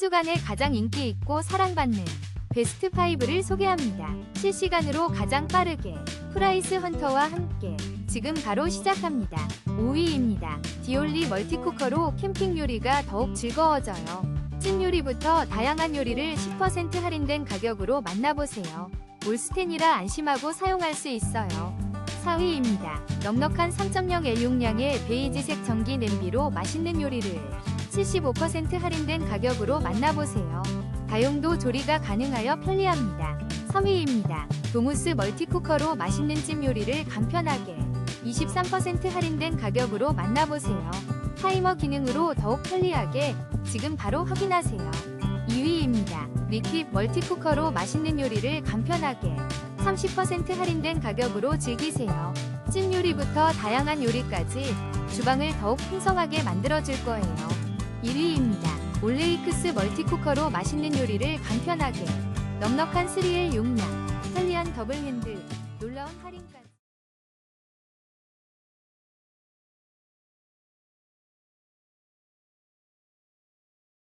주간에 가장 인기 있고 사랑받는 베스트 5를 소개합니다. 실시간으로 가장 빠르게 프라이스 헌터와 함께 지금 바로 시작합니다. 5위입니다. 디올리 멀티쿠커로 캠핑 요리가 더욱 즐거워져요. 찜 요리부터 다양한 요리를 10% 할인된 가격으로 만나보세요. 올스텐이라 안심하고 사용할 수 있어요. 4위입니다. 넉넉한 3.0L 용량의 베이지색 전기 냄비로 맛있는 요리를 75% 할인된 가격으로 만나보세요. 다용도 조리가 가능하여 편리합니다. 3위입니다. 도무스 멀티쿠커로 맛있는 찜 요리를 간편하게 23% 할인된 가격으로 만나보세요. 타이머 기능으로 더욱 편리하게 지금 바로 확인하세요. 2위입니다. 리퀴 멀티쿠커로 맛있는 요리를 간편하게 30% 할인된 가격으로 즐기세요. 찜 요리부터 다양한 요리까지 주방을 더욱 풍성하게 만들어줄 거예요. 1위입니다. 올레이크스 멀티쿠커로 맛있는 요리를 간편하게 넉넉한 3L 용량, 편리한 더블 핸들, 놀라운 할인까지